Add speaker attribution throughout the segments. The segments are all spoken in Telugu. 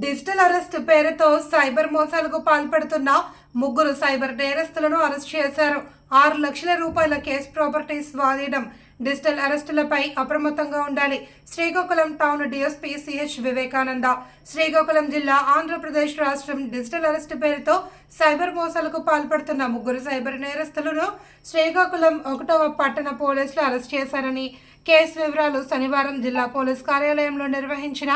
Speaker 1: డిజిటల్ అరెస్ట్ పేరుతో సైబర్ మోసాలకు పాల్పడుతున్న ముగ్గురు సైబర్ నేరస్తులను అరెస్ట్ చేశారు. ఆరు లక్షల రూపాయల కేసు ప్రాపర్టీ స్వాధీనం. డిజిటల్ అరెస్టులపై అప్రమత్తంగా ఉండాలి. Srikakulam town DSP CH Vivekananda. Srikakulam జిల్లా ఆంధ్రప్రదేశ్ రాష్ట్రం డిజిటల్ అరెస్ట్ పేరుతో సైబర్ మోసాలకు పాల్పడుతున్న ముగ్గురు సైబర్ నేరస్తులను శ్రీకాకుళం ఒకటవ పట్టణ పోలీసులు అరెస్ట్ చేశారని కేసు వివరాలు శనివారం జిల్లా పోలీస్ కార్యాలయంలో నిర్వహించిన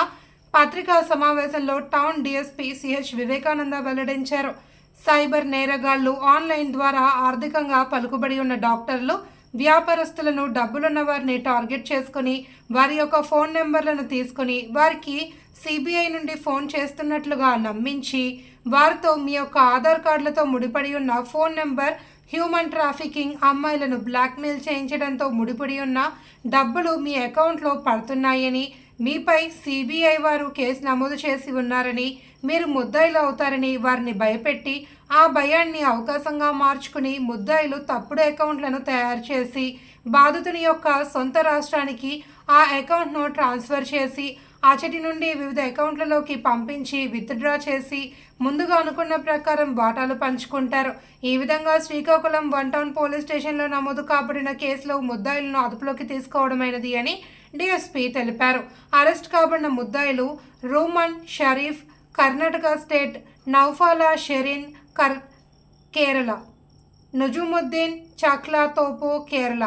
Speaker 1: పత్రికా సమావేశంలో టౌన్ డీఎస్పీ సిహెచ్ వివేకానంద వెల్లడించారు. సైబర్ నేరగాళ్ళు ఆన్లైన్ ద్వారా ఆర్థికంగా పలుకుబడి ఉన్న డాక్టర్లు వ్యాపారస్తులను డబ్బులున్న వారిని టార్గెట్ చేసుకుని వారి యొక్క ఫోన్ నెంబర్లను తీసుకుని వారికి సిబిఐ నుండి ఫోన్ చేస్తున్నట్లుగా నమ్మించి వారితో మీ యొక్క ఆధార్ కార్డులతో ముడిపడి ఉన్న ఫోన్ నెంబర్ హ్యూమన్ ట్రాఫికింగ్ అమ్మాయిలను బ్లాక్మెయిల్ చేయించడంతో ముడిపడి ఉన్న డబ్బులు మీ అకౌంట్లో పడుతున్నాయని మీపై సిబిఐ వారు కేసు నమోదు చేసి ఉన్నారని మీరు ముద్దాయిలు అవుతారని వారిని భయపెట్టి ఆ భయాన్ని అవకాశంగా మార్చుకుని ముద్దాయిలు తప్పుడు అకౌంట్లను తయారు చేసి బాధితుని యొక్క సొంత రాష్ట్రానికి ఆ అకౌంట్ను ట్రాన్స్ఫర్ చేసి అచటి నుండి వివిధ అకౌంట్లలోకి పంపించి విత్డ్రా చేసి ముందుగా అనుకున్న ప్రకారం వాటాలు పంచుకుంటారు. ఈ విధంగా శ్రీకాకుళం వన్ టౌన్ పోలీస్ స్టేషన్లో నమోదు కాబడిన కేసులో ముద్దాయిలను అదుపులోకి తీసుకోవడమైనది అని డిఎస్పీ తెలిపారు. అరెస్ట్ కాబడిన ముద్దాయిలు రోమన్ షరీఫ్ కర్ణాటక స్టేట్ నౌఫాలా షెరిన్ కర్ కేరళ నజుముద్దీన్ చక్లా తోపు Kerala.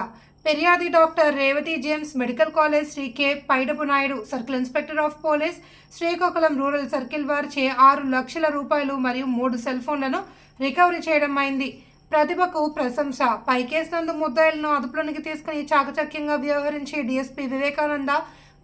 Speaker 1: ఫిర్యాది doctor Revathi James medical college Shri K Paidapu Naidu circle inspector of police Srikakulam rural circle వారిచే ఆరు లక్షల రూపాయలు మరియు మూడు సెల్ ఫోన్లను రికవరీ చేయడం అయింది. ప్రతిభకు ప్రశంస. పై కేసు నందు ముద్దాయిలను అదుపులోనికి తీసుకుని చాకచక్యంగా వ్యవహరించే డీఎస్పీ వివేకానంద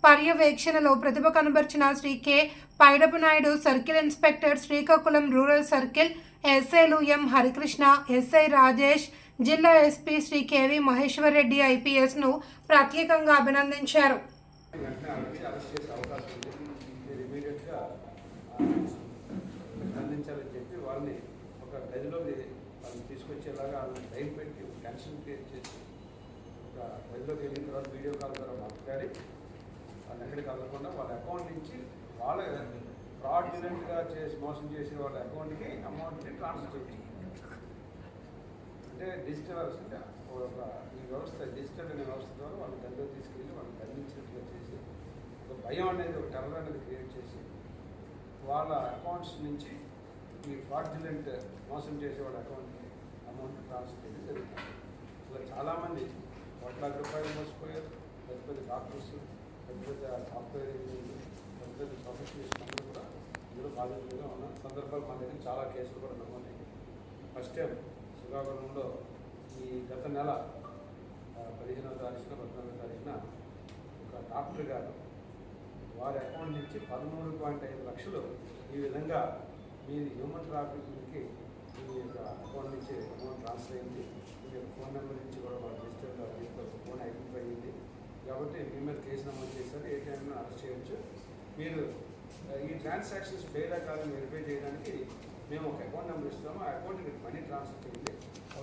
Speaker 1: పర్యవేక్షణలో ప్రతిభ కనబర్చిన Shri K Paidapu Naidu circle inspector Srikakulam rural circle ఎస్ఐలు ఎం హరికృష్ణ ఎస్ఐ రాజేష్ జిల్లా ఎస్పీ శ్రీ కేవీ మహేశ్వర్ రెడ్డి ఐపీఎస్ను ప్రత్యేకంగా అభినందించారు.
Speaker 2: చేసే అవకాశం ఉంది అందించాలని చెప్పి వాళ్ళని ఒక గదిలో వాళ్ళని తీసుకొచ్చేలాగా వాళ్ళని టైం పెట్టి టెన్షన్ క్రియేట్ చేసి ఒక గదిలోకి వెళ్ళిన తర్వాత వీడియో కాల్ ద్వారా మాట్లాడి వాళ్ళు ఎక్కడికి వెళ్ళకుండా వాళ్ళ అకౌంట్ నుంచి వాళ్ళ ఫ్రాడ్యులెంట్గా చేసి మోసం చేసిన వాళ్ళ అకౌంట్కి అమౌంట్ని ట్రాన్స్ఫర్ చేయించి అంటే డిజిటల్ వ్యవస్థ అంటే ఒక ఈ వ్యవస్థ డిజిటల్ అనే వ్యవస్థ ద్వారా వాళ్ళు గదిలో తీసుకెళ్ళి వాళ్ళని బంధించినట్టుగా చేసి ఒక భయం అనేది ఒక టెర్రర్ అనేది క్రియేట్ చేసి వాళ్ళ అకౌంట్స్ నుంచి ఈ ఫ్రాడ్యులెంట్ మోసం చేసే వాళ్ళ అకౌంట్కి అమౌంట్ ట్రాన్స్ఫర్ చేయడం జరుగుతుంది. ఇలా చాలామంది కోట్లాది రూపాయలు మోసపోయారు పెద్ద పెద్ద డాక్టర్స్ పెద్ద పెద్ద సాఫ్ట్వేర్ ఇంజనీర్లు పెద్ద పెద్ద ప్రొఫెషనల్స్ అందరూ కూడా ఇందులో బాధితులుగా ఉన్న సందర్భాలు మన దగ్గర చాలా కేసులు కూడా నమోదయ్యాయి. ఫస్ట్ టైం శ్రీకాకుళంలో ఈ గత నెల పదిహేనవ తారీఖున పద్నాలుగో తారీఖున ఒక డాక్టర్ గారు వారి అకౌంట్ నుంచి పదమూడు పాయింట్ ఐదు లక్షలు ఈ విధంగా మీ హ్యూమన్ ట్రాఫికింగ్కి మీ యొక్క అకౌంట్ నుంచి అమౌంట్ ట్రాన్స్ఫర్ అయింది. మీ యొక్క ఫోన్ నెంబర్ నుంచి కూడా వాళ్ళు డిజిటల్గా మీకు ఒక ఫోన్ ఐడెంటిఫై అయింది. కాబట్టి మీ మీద కేసు నమోదు చేశారు. ఏ టైంలో అరెస్ట్ చేయొచ్చు. మీరు ఈ ట్రాన్సాక్షన్స్ ఫెయిల్ కాదని వెరిఫై చేయడానికి మేము ఒక అకౌంట్ నెంబర్ ఇస్తాము ఆ అకౌంట్కి మనీ ట్రాన్స్ఫర్ చేయండి